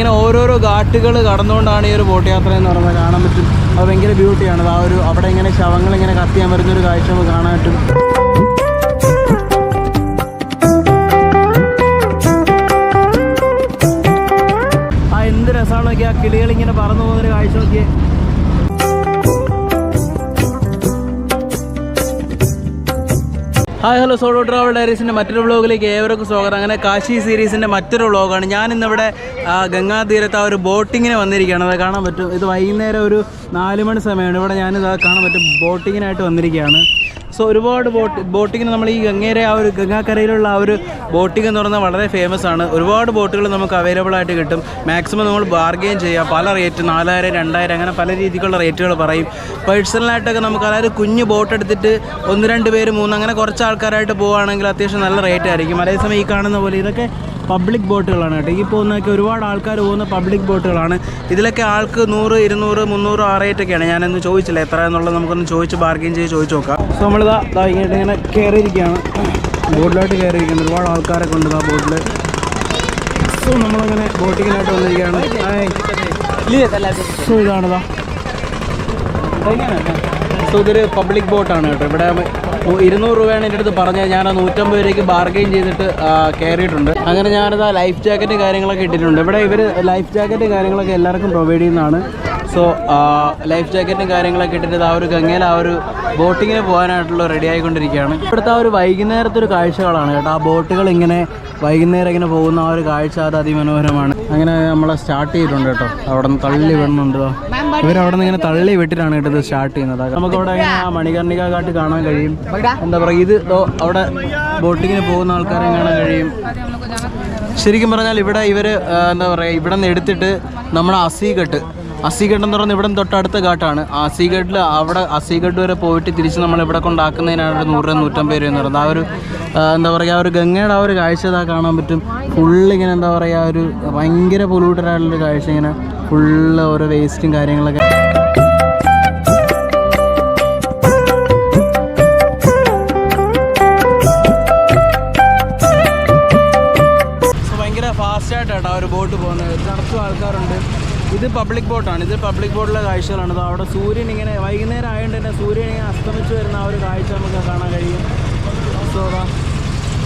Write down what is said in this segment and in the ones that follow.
ഇങ്ങനെ ഓരോരോ ഘാട്ടുകൾ കടന്നുകൊണ്ടാണ് ഈ ഒരു ബോട്ട് യാത്ര എന്ന് പറയുന്നത് കാണാൻ പറ്റും. അത് ഭയങ്കര ബ്യൂട്ടിയാണ് ആ ഒരു അവിടെ ഇങ്ങനെ ശവങ്ങൾ ഇങ്ങനെ കത്തിയാൻ വരുന്ന ഒരു കാഴ്ച നമുക്ക് കാണാൻ പറ്റും. ആ എന്ത് രസമാണ് നോക്കിയാൽ കിളികൾ ഇങ്ങനെ പറന്നു പോകുന്നൊരു കാഴ്ച നോക്കിയേ. ഹായ് ഹലോ സോളോ ട്രാവൽ ഡയറീസിന്റെ മറ്റൊരു വ്ളോഗിലേക്ക് ഏവർക്കും സ്വാഗതം. അങ്ങനെ കാശി സീരീസിന്റെ മറ്റൊരു വ്ളോഗാണ് ഞാൻ ഇന്നിവിടെ ഗംഗാതീരത്ത് ആ ഒരു ബോട്ടിങ്ങിന് വന്നിരിക്കുകയാണ്. അത് കാണാൻ പറ്റും. ഇത് വൈകുന്നേരം ഒരു നാല് മണി സമയമാണ്. ഇവിടെ ഞാനിത് കാണാൻ പറ്റും. ബോട്ടിങ്ങിനായിട്ട് വന്നിരിക്കുകയാണ്. സോ ഒരുപാട് ബോട്ട് ബോട്ടിങ്ങിന് നമ്മൾ ഈ ഗംഗയുടെ ആ ഒരു ഗംഗാക്കരയിലുള്ള ആ ഒരു ബോട്ടിംഗ് എന്ന് പറയുന്നത് വളരെ ഫേമസ് ആണ്. ഒരുപാട് ബോട്ടുകൾ നമുക്ക് അവൈലബിൾ ആയിട്ട് കിട്ടും. മാക്സിമം നമ്മൾ ബാർഗെയിൻ ചെയ്യാം. പല റേറ്റ് നാലായിരം രണ്ടായിരം അങ്ങനെ പല രീതിക്കുള്ള റേറ്റുകൾ പറയും. പേഴ്സണലായിട്ടൊക്കെ നമുക്ക് അതായത് കുഞ്ഞ് ബോട്ട് എടുത്തിട്ട് ഒന്ന് രണ്ട് പേര് മൂന്ന് അങ്ങനെ കുറച്ച് ആൾക്കാരായിട്ട് പോവുകയാണെങ്കിൽ അത്യാവശ്യം നല്ല റേറ്റ് ആയിരിക്കും. അതേസമയം ഈ കാണുന്ന പോലെ ഇതൊക്കെ പബ്ലിക് ബോട്ടുകളാണ് കേട്ടോ. ഈ പോകുന്നതൊക്കെ ഒരുപാട് ആൾക്കാർ പോകുന്ന പബ്ലിക് ബോട്ടുകളാണ്. ഇതിലൊക്കെ ആൾക്ക് നൂറ് ഇരുന്നൂറ് മുന്നൂറ് ആ റേറ്റൊക്കെയാണ് ഞാനൊന്ന് ചോദിച്ചില്ല എത്ര എന്നുള്ളത് നമുക്കൊന്ന് ചോദിച്ച് ബാർഗെയിൻ ചെയ്ത് ചോദിച്ച് നോക്കാം. സോ നമ്മളിതാ ഇതാ ഇങ്ങനെ ഇങ്ങനെ കയറിയിരിക്കുകയാണ്. ബോട്ടിലോട്ട് കയറിയിരിക്കുന്നത് ഒരുപാട് ആൾക്കാരൊക്കെ ഉണ്ട് ആ ബോട്ടിൽ സോ നമ്മളങ്ങനെ ബോട്ടിങ്ങിനായിട്ട് വന്നിരിക്കുകയാണ്. സോ ഇതാണിതാ സോ ഇതൊരു പബ്ലിക് ബോട്ടാണ് കേട്ടോ. ഇവിടെ ഇരുന്നൂറ് രൂപയാണ് എന്റെ അടുത്ത് പറഞ്ഞത്. ഞാൻ ആ നൂറ്റമ്പത് രൂപയ്ക്ക് ബാർഗെയിൻ ചെയ്തിട്ട് കയറിയിട്ടുണ്ട് അങ്ങനെ ഞാനിത് ലൈഫ് ജാക്കറ്റ് കാര്യങ്ങളൊക്കെ ഇട്ടിട്ടുണ്ട്. ഇവിടെ ഇവർ ലൈഫ് ജാക്കറ്റ് കാര്യങ്ങളൊക്കെ എല്ലാവർക്കും പ്രൊവൈഡ് ചെയ്യുന്നതാണ്. സോ ലൈഫ് ജാക്കറ്റും കാര്യങ്ങളൊക്കെ ഇട്ടിട്ട് ആ ഒരു ഗംഗയിൽ ആ ഒരു ബോട്ടിങ്ങിന് പോകാനായിട്ടുള്ള റെഡി ആയിക്കൊണ്ടിരിക്കുകയാണ്. ഇവിടുത്തെ ആ ഒരു വൈകുന്നേരത്തെ ഒരു കാഴ്ചകളാണ് കേട്ടോ. ആ ബോട്ടുകൾ ഇങ്ങനെ വൈകുന്നേരം ഇങ്ങനെ പോകുന്ന ആ ഒരു കാഴ്ച അത് അതിമനോഹരമാണ്. അങ്ങനെ നമ്മളെ സ്റ്റാർട്ട് ചെയ്തിട്ടുണ്ട് കേട്ടോ. അവിടെ നിന്ന് തള്ളി വിടുന്നുണ്ട് ഇവരവിടെ നിന്ന് ഇങ്ങനെ തള്ളി വിട്ടിട്ടാണ് കേട്ടോ ഇത് സ്റ്റാർട്ട് ചെയ്യുന്നത്. നമുക്ക് അവിടെ ഇങ്ങനെ ആ മണികർണിക കാട്ട് കാണാൻ കഴിയും. എന്താ പറയുക ഇത് അവിടെ ബോട്ടിങ്ങിന് പോകുന്ന ആൾക്കാരെ കാണാൻ കഴിയും. ശരിക്കും പറഞ്ഞാൽ ഇവിടെ ഇവർ എന്താ പറയുക ഇവിടെ നിന്ന് എടുത്തിട്ട് നമ്മുടെ അസീഘട്ട് അസീഘട്ട് എന്ന് പറയുന്നത് ഇവിടെ തൊട്ടടുത്ത ഘാട്ടാണ്. അസിഗഡിൽ അവിടെ അസിഗഡ് വരെ പോയിട്ട് തിരിച്ച് നമ്മൾ ഇവിടെ കൊണ്ടാക്കുന്നതിനാണ് ഒരു നൂറ് നൂറ്റമ്പത് രൂപ എന്ന് പറയുന്നത്. ആ ഒരു എന്താ പറയുക ആ ഒരു ഗംഗയുടെ ആ ഒരു കാഴ്ച ഇതാ കാണാൻ പറ്റും. ഫുള്ള് ഇങ്ങനെ എന്താ പറയുക ഒരു ഭയങ്കര പൊലൂട്ടഡായിട്ടുള്ളൊരു കാഴ്ച ഇങ്ങനെ ഫുള്ള് ഓരോ വേസ്റ്റും കാര്യങ്ങളൊക്കെ. ഫാസ്റ്റായിട്ടാണ് ആ ഒരു ബോട്ട് പോകുന്നത്. നടത്തും ആൾക്കാരുണ്ട്. ഇത് പബ്ലിക് ബോട്ടാണ് ഇത് പബ്ലിക് ബോട്ടിലെ കാഴ്ചകളാണ്. അവിടെ സൂര്യൻ ഇങ്ങനെ വൈകുന്നേരം ആയതുകൊണ്ട് തന്നെ സൂര്യൻ ഇങ്ങനെ അസ്തമിച്ച് വരുന്ന ആ ഒരു കാഴ്ച നമുക്ക് കാണാൻ കഴിയും. സോ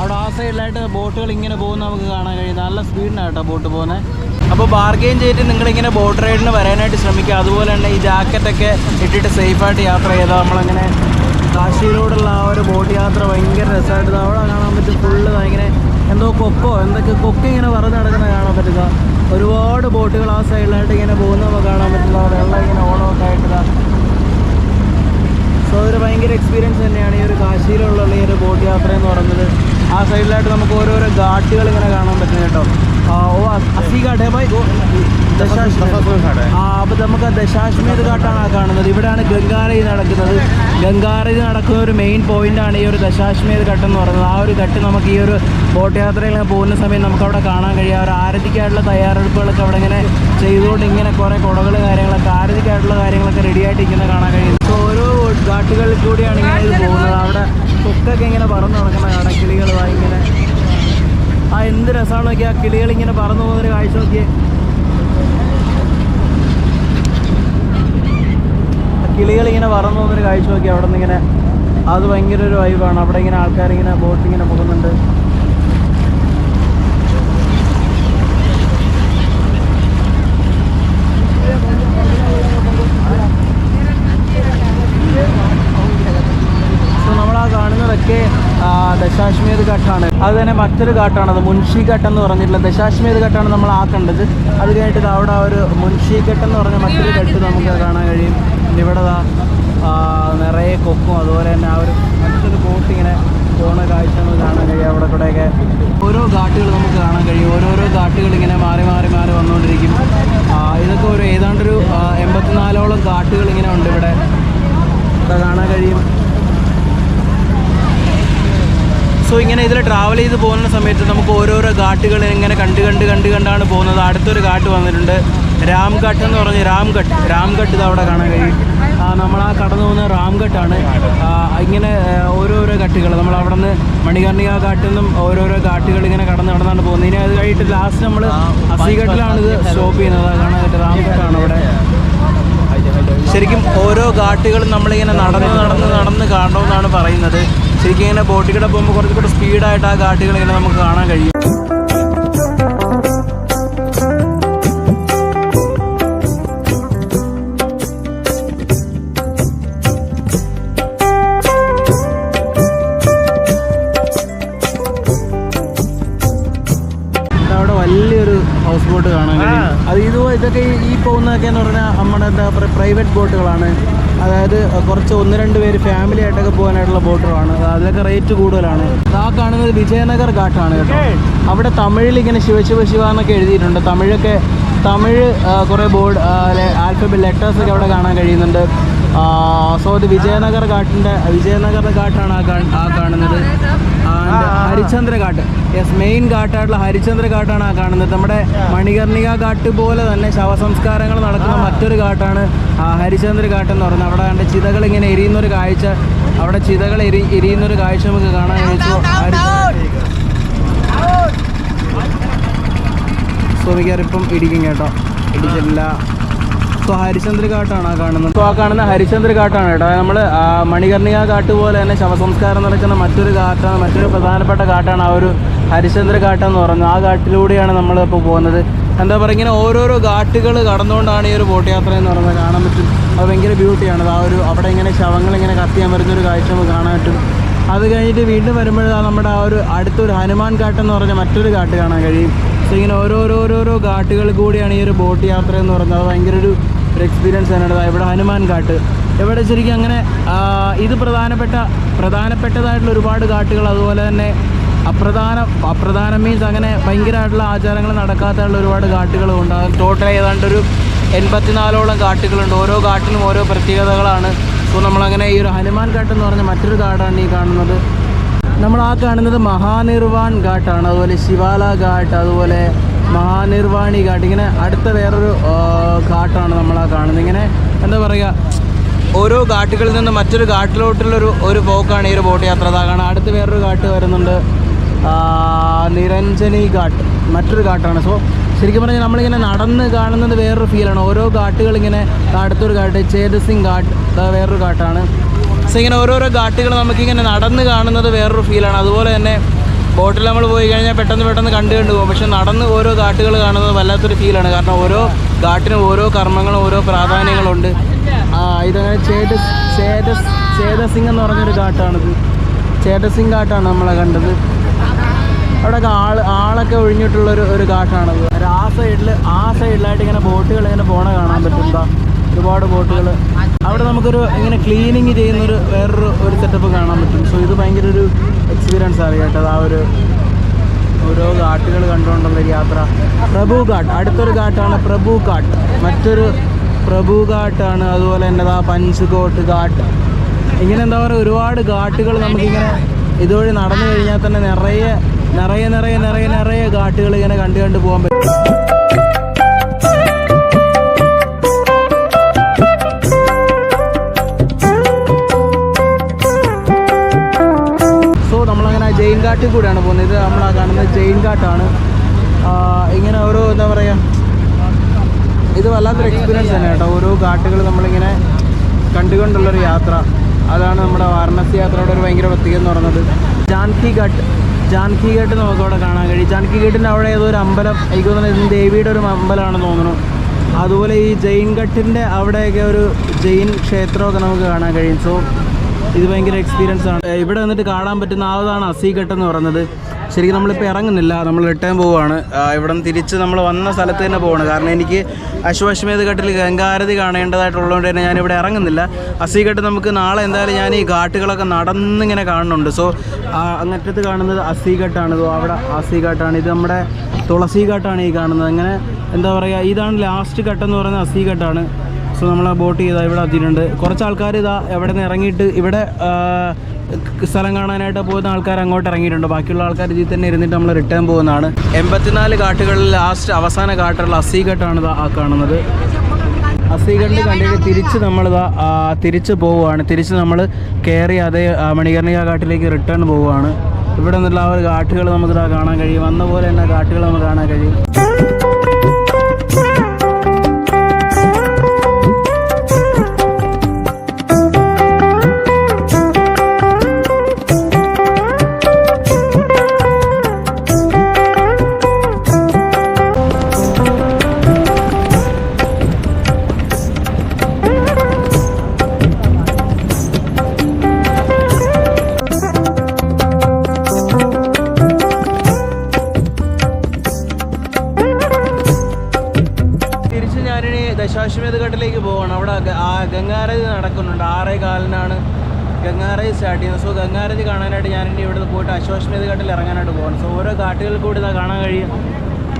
അവിടെ ആ സൈഡിലായിട്ട് ബോട്ടുകൾ ഇങ്ങനെ പോകുന്ന നമുക്ക് കാണാൻ കഴിയും. നല്ല സ്പീഡിനാണ് കേട്ടോ ബോട്ട് പോകുന്നത് അപ്പോൾ ബാർഗെയിൻ ചെയ്തിട്ട് നിങ്ങളിങ്ങനെ ബോട്ട് റൈഡിന് വരാനായിട്ട് ശ്രമിക്കുക. അതുപോലെ തന്നെ ഈ ജാക്കറ്റൊക്കെ ഇട്ടിട്ട് സേഫായിട്ട് യാത്ര ചെയ്താൽ നമ്മളങ്ങനെ കാശിയിലൂടെയുള്ള ആ ഒരു ബോട്ട് യാത്ര ഭയങ്കര രസമായിട്ട് അവിടെ കാണാൻ പറ്റും. ഫുള്ള് ഇങ്ങനെ എന്തോ കൊക്കോ എന്തൊക്കെ കൊക്ക ഇങ്ങനെ നടക്കുന്നത് കാണാൻ പറ്റുക ഒരുപാട് ബോട്ടുകൾ ആ സൈഡിലായിട്ട് ഇങ്ങനെ പോകുന്നത് കാണാൻ പറ്റുന്ന വെള്ളം ഇങ്ങനെ ഓണമൊക്കെ ആയിട്ട്. സോ അതൊരു ഭയങ്കര എക്സ്പീരിയൻസ് തന്നെയാണ് ഈ ഒരു കാശിയിലുള്ള ഈ ഒരു ബോട്ട് യാത്ര എന്ന് പറയുന്നത്. ആ സൈഡിലായിട്ട് നമുക്ക് ഓരോരോ ഘാട്ടുകൾ ഇങ്ങനെ കാണാൻ പറ്റും കേട്ടോ. ഓ അസി ഘാട്ട്. ബൈ ആ അപ്പോൾ നമുക്ക് ആ ദശാശ്മേധ ഘാട്ടാണ് ആ കാണുന്നത്. ഇവിടെയാണ് ഗംഗാരതി നടക്കുന്നത്. ഗംഗാരതി നടക്കുന്ന ഒരു മെയിൻ പോയിന്റാണ് ഈ ഒരു ദശാശ്മേധ ഘട്ടം എന്ന് പറയുന്നത്. ആ ഒരു ഘട്ടം നമുക്ക് ഈ ഒരു ബോട്ട് യാത്രയിൽ പോകുന്ന സമയം നമുക്കവിടെ കാണാൻ കഴിയും. ഒരു ആരതിക്കായിട്ടുള്ള തയ്യാറെടുപ്പുകളൊക്കെ അവിടെ ഇങ്ങനെ ചെയ്തുകൊണ്ട് ഇങ്ങനെ കുറേ കുടകൾ കാര്യങ്ങളൊക്കെ ആരതിക്കായിട്ടുള്ള കാര്യങ്ങളൊക്കെ റെഡി ആയിട്ട് ഇങ്ങനെ കാണാൻ കഴിയും. സോ ഓരോ ഘാട്ടുകളിൽ കൂടിയാണ് ഇങ്ങനെ ഇത് പോകുന്നത്. അവിടെ കൊക്കൊക്കെ ഇങ്ങനെ പറന്ന് നടക്കുന്ന കാണാം. കിളികൾ ഇങ്ങനെ. ആ എന്ത് രസമാണ് നോക്കി ആ കിളികൾ ഇങ്ങനെ പറന്നു പോകുന്നൊരു കാഴ്ച നോക്കിയേ. കിളികൾ ഇങ്ങനെ പറന്നു പോകുന്നൊരു കാഴ്ച നോക്കി അവിടെ നിന്ന് ഇങ്ങനെ അത് ഭയങ്കര ഒരു വൈബാണ് അവിടെ ഇങ്ങനെ ആൾക്കാർ ഇങ്ങനെ പോകുന്നുണ്ട് സോ നമ്മൾ ആ കാണുന്നതൊക്കെ ആ, ദശാശ്മേധ ഘട്ടാണ് അത് തന്നെ മറ്റൊരു ഘട്ടാണ്. അത് മുൻഷി ഘട്ടം എന്ന് പറഞ്ഞിട്ടുള്ള ദശാശ്മേത് ഘട്ടാണ് നമ്മൾ ആ അത് കഴിഞ്ഞിട്ട് അവിടെ ആ ഒരു മുൻഷി ഘട്ടം എന്ന് പറഞ്ഞ മറ്റൊരു ഘട്ട് നമുക്ക് കാണാൻ കഴിയും. ഇവിടെ നിറയെ കൊക്കും. അതുപോലെ തന്നെ ആ ഒരു മറ്റൊരു ബോട്ട് ഇങ്ങനെ പോകുന്ന കാഴ്ച നമുക്ക് കാണാൻ കഴിയും. അവിടെ കൂടെയൊക്കെ ഓരോ ഘാട്ടുകൾ നമുക്ക് കാണാൻ കഴിയും. ഓരോരോ ഘാട്ടുകൾ ഇങ്ങനെ മാറി മാറി മാറി വന്നുകൊണ്ടിരിക്കും. ഇതൊക്കെ ഒരു ഏതാണ്ടൊരു എൺപത്തിനാലോളം ഘാട്ടുകൾ ഇങ്ങനെ ഉണ്ട് ഇവിടെ ഇതാ കാണാൻ കഴിയും സോ ഇങ്ങനെ ഇതിൽ ട്രാവൽ ചെയ്ത് പോകുന്ന സമയത്ത് നമുക്ക് ഓരോരോ ഘാട്ടുകൾ ഇങ്ങനെ കണ്ട് കണ്ട് കണ്ട് കണ്ടാണ് പോകുന്നത്. അടുത്തൊരു ഘാട്ട് വന്നിട്ടുണ്ട്. രാംഘട്ട് എന്ന് പറഞ്ഞ് രാംഘട്ട്. രാംഘട്ട് ഇത് അവിടെ കാണാൻ കഴിയും. നമ്മൾ ആ കടന്നു പോകുന്ന റാംഘട്ടാണ് ഇങ്ങനെ ഓരോരോ ഘട്ടുകൾ നമ്മൾ അവിടെ നിന്ന് മണികർണിക ഘാട്ടിൽ നിന്നും ഓരോരോ ഘാട്ടുകൾ ഇങ്ങനെ കടന്ന് കടന്നാണ് പോകുന്നത്. ഇനി അത് കഴിഞ്ഞിട്ട് ലാസ്റ്റ് നമ്മൾ അസിഘട്ടിലാണ് ഇത് സ്റ്റോപ്പ് ചെയ്യുന്നത്. കാണാൻ റാംഘട്ടാണ് അവിടെ. ശരിക്കും ഓരോ ഘാട്ടുകളും നമ്മളിങ്ങനെ നടന്ന് നടന്ന് നടന്ന് കാണണമെന്നാണ് പറയുന്നത്. ശരിക്കും ഇങ്ങനെ ബോട്ടിൽ കൂടെ പോകുമ്പോൾ കുറച്ചും കൂടെ സ്പീഡായിട്ട് ആ കാട്ടുകളിങ്ങനെ നമുക്ക് കാണാൻ കഴിയും. പോകുന്നതൊക്കെ എന്ന് പറഞ്ഞാൽ നമ്മുടെ എന്താ പറയുക പ്രൈവറ്റ് ബോട്ടുകളാണ്. അതായത് കുറച്ച് ഒന്ന് രണ്ട് പേര് ഫാമിലി ആയിട്ടൊക്കെ പോകാനായിട്ടുള്ള ബോട്ടുകളാണ്. അതിലൊക്കെ റേറ്റ് കൂടുതലാണ്. ആ കാണുന്നത് വിജയനഗർ ഘാട്ടാണ് കേട്ടോ. അവിടെ തമിഴിൽ ഇങ്ങനെ ശിവ ശിവ ശിവ എന്നൊക്കെ എഴുതിയിട്ടുണ്ട്. തമിഴൊക്കെ തമിഴ് കുറേ ബോർഡ് ആൽഫബറ്റ് ലെറ്റേഴ്സൊക്കെ അവിടെ കാണാൻ കഴിയുന്നുണ്ട്. സോ ഇത് വിജയനഗർ ഘാട്ടിന്റെ വിജയനഗർ ഘാട്ടാണ് ആ കാണുന്നത്. ആ കാണുന്നത് ഹരിചന്ദ്ര ഘാട്ട്. യെസ് മെയിൻ ഘാട്ടായിട്ടുള്ള ഹരിചന്ദ്ര ഘാട്ടാണ് ആ കാണുന്നത്. നമ്മുടെ മണികർണിക ഘാട്ട് പോലെ തന്നെ ശവസംസ്കാരങ്ങൾ നടക്കുന്ന മറ്റൊരു ഘാട്ടാണ് ആ ഹരിചന്ദ്ര ഘാട്ട് എന്ന് പറയുന്നത്. അവിടെ കണ്ട ചിതകൾ ഇങ്ങനെ എരിയുന്നൊരു കാഴ്ച അവിടെ ചിതകൾ എരി എരിയുന്നൊരു കാഴ്ച നമുക്ക് കാണാൻ കഴിച്ചു. സോമിക്കാരിപ്പം ഇടിക്കും കേട്ടോ. ഇടിച്ചില്ല സോ ഹരിചന്ദ്ര ഘാട്ടാണ് ആ കാണുന്നത്. സോ ആ കാണുന്ന ഹരിചന്ദ്ര ഘാട്ടാണ് കേട്ടോ. നമ്മൾ മണികർണിക ഘാട്ട് പോലെ തന്നെ ശവസംസ്കാരം നടക്കുന്ന മറ്റൊരു ഘാട്ടാണ് മറ്റൊരു പ്രധാനപ്പെട്ട ഘാട്ടാണ് ആ ഒരു ഹരിചന്ദ്ര ഘാട്ട് എന്ന് പറയുന്നത്. ആ ഘാട്ടിലൂടെയാണ് നമ്മൾ ഇപ്പോൾ പോകുന്നത്. എന്താ പറയുക ഇങ്ങനെ ഓരോരോ ഘാട്ടുകൾ കടന്നുകൊണ്ടാണ് ഈ ഒരു ബോട്ട് യാത്ര എന്ന് പറയുന്നത് കാണാൻ പറ്റും. അത് ഭയങ്കര ബ്യൂട്ടിയാണ്. ആ ഒരു അവിടെ ഇങ്ങനെ ശവങ്ങൾ ഇങ്ങനെ കത്തിയാൻ വരുന്നൊരു കാഴ്ച നമുക്ക് കാണാൻ പറ്റും. അത് കഴിഞ്ഞിട്ട് വീണ്ടും വരുമ്പോഴാണ് നമ്മുടെ ആ ഒരു അടുത്തൊരു ഹനുമാൻ ഘാട്ടെന്ന് പറഞ്ഞ മറ്റൊരു ഘാട്ട് കാണാൻ കഴിയും. സോ ഇങ്ങനെ ഓരോരോരോരോ ഓരോരോ ഘാട്ടുകൾ കൂടിയാണ് ഈ ഒരു ബോട്ട് യാത്ര എന്ന് പറയുന്നത്. അത് ഭയങ്കര ഒരു ഒരു എക്സ്പീരിയൻസ് തന്നെയാണ്. ഇവിടെ ഹനുമാൻ ഘാട്ട് ഇവിടെ ശരിക്കും അങ്ങനെ ഇത് പ്രധാനപ്പെട്ട പ്രധാനപ്പെട്ടതായിട്ടുള്ള ഒരുപാട് ഘാട്ടുകൾ അതുപോലെ തന്നെ അപ്രധാന അപ്രധാന മീൻസ് അങ്ങനെ ഭയങ്കരമായിട്ടുള്ള ആചാരങ്ങൾ നടക്കാത്തതായിട്ടുള്ള ഒരുപാട് ഘാട്ടുകളുണ്ട് അത് ടോട്ടൽ ഏതാണ്ട് ഒരു എൺപത്തിനാലോളം ഘാട്ടുകളുണ്ട് ഓരോ ഘാട്ടിലും ഓരോ പ്രത്യേകതകളാണ്. സോ നമ്മളങ്ങനെ ഈ ഒരു ഹനുമാൻ ഘാട്ട് എന്ന് പറഞ്ഞ മറ്റൊരു ഘാട്ടാണ് ഈ കാണുന്നത്. നമ്മൾ ആ കാണുന്നത് മഹാനിർവാൺ ഘാട്ടാണ് അതുപോലെ ശിവാല ഘാട്ട് അതുപോലെ മഹാനിർവാണി ഘാട്ട് ഇങ്ങനെ അടുത്ത വേറൊരു ഘാട്ടാണ് നമ്മൾ ആ കാണുന്നത്. ഇങ്ങനെ എന്താ പറയുക ഓരോ ഘാട്ടുകളിൽ നിന്ന് മറ്റൊരു ഘാട്ടിലോട്ടുള്ളൊരു ഒരു പോക്കാണ് ഈ ഒരു ബോട്ട് യാത്ര. അതാ കാണാം അടുത്ത് വേറൊരു ഘാട്ട് വരുന്നുണ്ട്. നിരഞ്ജനി ഘാട്ട്. മറ്റൊരു ഘാട്ടാണ്. സോ ശരിക്കും പറഞ്ഞാൽ നമ്മളിങ്ങനെ നടന്ന് കാണുന്നത് വേറൊരു ഫീലാണ്. ഓരോ ദാ അടുത്തൊരു ഘാട്ട് ചേതസിംഗ് ഘാട്ട് വേറൊരു ഘാട്ടാണ്. സോ ഇങ്ങനെ ഓരോരോ ഘാട്ടുകൾ നമുക്കിങ്ങനെ നടന്ന് കാണുന്നത് വേറൊരു ഫീലാണ്. അതുപോലെ തന്നെ ബോട്ടിൽ നമ്മൾ പോയി കഴിഞ്ഞാൽ പെട്ടെന്ന് പെട്ടെന്ന് കണ്ടു കണ്ടു പോകും. പക്ഷെ നടന്ന് ഓരോ ഘാട്ടുകൾ കാണുന്നത് വല്ലാത്തൊരു ഫീലാണ് കാരണം ഓരോ ഘാട്ടിനും ഓരോ കർമ്മങ്ങളും ഓരോ പ്രാധാന്യങ്ങളുണ്ട്. ആ ഇതങ്ങനെ ചേതസ് ചേതസ് ചേതസിംഗ് എന്ന് പറഞ്ഞൊരു ഘാട്ടാണിത്. ചേതസിംഗ് ഘാട്ടാണ് നമ്മളെ കണ്ടത്. അവിടെയൊക്കെ ആൾ ആളൊക്കെ ഒഴിഞ്ഞിട്ടുള്ള ഒരു ഘാട്ടാണത്. ഒരു ആ സൈഡിൽ ആ സൈഡിലായിട്ട് ഇങ്ങനെ ബോട്ടുകൾ ഇങ്ങനെ പോണ കാണാൻ പറ്റും. ഒരുപാട് ബോട്ടുകൾ അവിടെ നമുക്കൊരു ഇങ്ങനെ ക്ലീനിങ് ചെയ്യുന്നൊരു വേറൊരു ഒരു സെറ്റപ്പ് കാണാൻ പറ്റും സോ ഇത് ഭയങ്കര ഒരു ആണ് കേട്ടത് ആ ഒരു ഓരോ ഘാട്ടുകൾ കണ്ടുകൊണ്ടുള്ള യാത്ര. പ്രഭു ഘാട്ട് അടുത്തൊരു ഘാട്ടാണ് പ്രഭു ഘാട്ട് മറ്റൊരു പ്രഭു ഘാട്ടാണ് അതുപോലെ തന്നെ ആ പഞ്ച്കോട്ട് ഘാട്ട്. ഇങ്ങനെ എന്താ പറയുക ഒരുപാട് ഘാട്ടുകൾ നമുക്കിങ്ങനെ ഇതുവഴി നടന്നു കഴിഞ്ഞാൽ തന്നെ നിറയെ നിറയെ നിറയെ നിറയെ നിറയെ ഘാട്ടുകൾ ഇങ്ങനെ കണ്ടു കണ്ട് പോകാൻ പറ്റും. ഘാട്ടിൽ കൂടെയാണ് പോകുന്നത്. ഇത് നമ്മൾ കാണുന്നത് ജെയിൻ ഘാട്ടാണ് ഇങ്ങനെ ഓരോ എന്താ പറയുക ഇത് വല്ലാത്തൊരു എക്സ്പീരിയൻസ് തന്നെ കേട്ടോ. ഓരോ ഘാട്ടുകൾ നമ്മളിങ്ങനെ കണ്ടുകൊണ്ടുള്ളൊരു യാത്ര. അതാണ് നമ്മുടെ വാരണാസി യാത്രയുടെ ഒരു ഭയങ്കര പ്രത്യേകത എന്ന് പറയുന്നത്. ജാൻകി ഘട്ട് ജാൻകി ഘട്ട് നമുക്ക് അവിടെ കാണാൻ കഴിയും. ജാൻകി ഘട്ടിന്റെ അവിടെ ഏതോ ഒരു അമ്പലം എനിക്ക് തോന്നുന്നു ദേവിയുടെ ഒരു അമ്പലമാണെന്ന് തോന്നുന്നു. അതുപോലെ ഈ ജെയിൻ ഘട്ടിന്റെ അവിടെയൊക്കെ ഒരു ജെയിൻ ക്ഷേത്രമൊക്കെ നമുക്ക് കാണാൻ കഴിയും. സോ ഇത് ഭയങ്കര എക്സ്പീരിയൻസ് ആണ്. ഇവിടെ വന്നിട്ട് കാണാൻ പറ്റുന്ന ആവതാണ് അസീഘട്ട് എന്ന് പറയുന്നത്. ശരിക്കും നമ്മളിപ്പോൾ ഇറങ്ങുന്നില്ല നമ്മൾ റിട്ടേൺ പോവുകയാണ് ആ, ഇവിടെ നിന്ന് തിരിച്ച് നമ്മൾ വന്ന സ്ഥലത്ത് തന്നെ പോവാണ്. കാരണം എനിക്ക് അശ്വശ്മേധ ഘട്ടിൽ ഗംഗാരതി കാണേണ്ടതായിട്ടുള്ളതുകൊണ്ട് തന്നെ ഞാനിവിടെ ഇറങ്ങുന്നില്ല. അസീഘട്ട് നമുക്ക് നാളെ എന്തായാലും ഞാൻ ഈ ഘാട്ടുകളൊക്കെ നടന്നിങ്ങനെ കാണുന്നുണ്ട്. സോ അങ്ങറ്റത്ത് കാണുന്നത് അസീഘട്ടാണ്. അവിടെ അസീഘട്ടാണ്. ഇത് നമ്മുടെ തുളസി ഘട്ടാണ് ഈ കാണുന്നത്. അങ്ങനെ എന്താ പറയുക ഇതാണ് ലാസ്റ്റ് ഘട്ടം എന്ന് പറയുന്നത് അസീഘട്ടാണ്. സോ നമ്മൾ ആ ബോട്ട് ചെയ്താൽ ഇവിടെ എത്തിയിട്ടുണ്ട് കുറച്ച് ആൾക്കാർ ഇതാ എവിടെ നിന്ന് ഇറങ്ങിയിട്ട് ഇവിടെ സ്ഥലം കാണാനായിട്ട് പോകുന്ന ആൾക്കാർ അങ്ങോട്ട് ഇറങ്ങിയിട്ടുണ്ട്. ബാക്കിയുള്ള ആൾക്കാർ ഇതിൽ തന്നെ ഇരുന്നിട്ട് നമ്മൾ റിട്ടേൺ പോകുന്നതാണ്. എൺപത്തിനാല് കാട്ടുകളിൽ ലാസ്റ്റ് അവസാന കാട്ടുള്ള അസി ഘട്ടാണ് ഇതാ ആ കാണുന്നത്. അസീകണ്ട് കണ്ടിട്ട് തിരിച്ച് നമ്മളിതാ തിരിച്ച് പോവുകയാണ്. തിരിച്ച് നമ്മൾ കയറി അതേ മണികർണിക കാട്ടിലേക്ക് റിട്ടേൺ പോവുകയാണ്. ഇവിടെ നിന്നുള്ള ആ ഒരു കാട്ടുകൾ നമുക്കിതാ കാണാൻ കഴിയും. വന്ന പോലെ തന്നെ കാട്ടുകൾ നമുക്ക് കാണാൻ കഴിയും. ആറേ കാലിനാണ് ഗംഗാരതി സ്റ്റാർട്ട് ചെയ്യുന്നത് സോ ഗംഗാരതി കാണാനായിട്ട് ഞാനിനി ഇവിടുന്ന് പോയിട്ട് അശ്വമേധ കാട്ടിൽ ഇറങ്ങാനായിട്ട് പോകണം സോ ഓരോ കാട്ടുകളിൽ കൂടി ഇതാ കാണാൻ കഴിയും.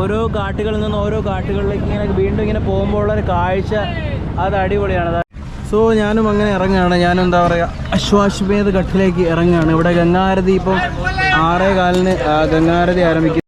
ഓരോ കാട്ടുകളിൽ നിന്ന് ഓരോ കാട്ടുകളിലേക്ക് ഇങ്ങനെ വീണ്ടും ഇങ്ങനെ പോകുമ്പോൾ ഉള്ളൊരു കാഴ്ച അത് അടിപൊളിയാണ്. സോ ഞാനും അങ്ങനെ ഇറങ്ങുകയാണ്. ഞാനും എന്താ പറയുക അശ്വാശ്മേത് ഘട്ടിലേക്ക് ഇറങ്ങുകയാണ്. ഇവിടെ ഗംഗാരതി ഇപ്പം ആറേ കാലിന് ഗംഗാരതി ആരംഭിക്കും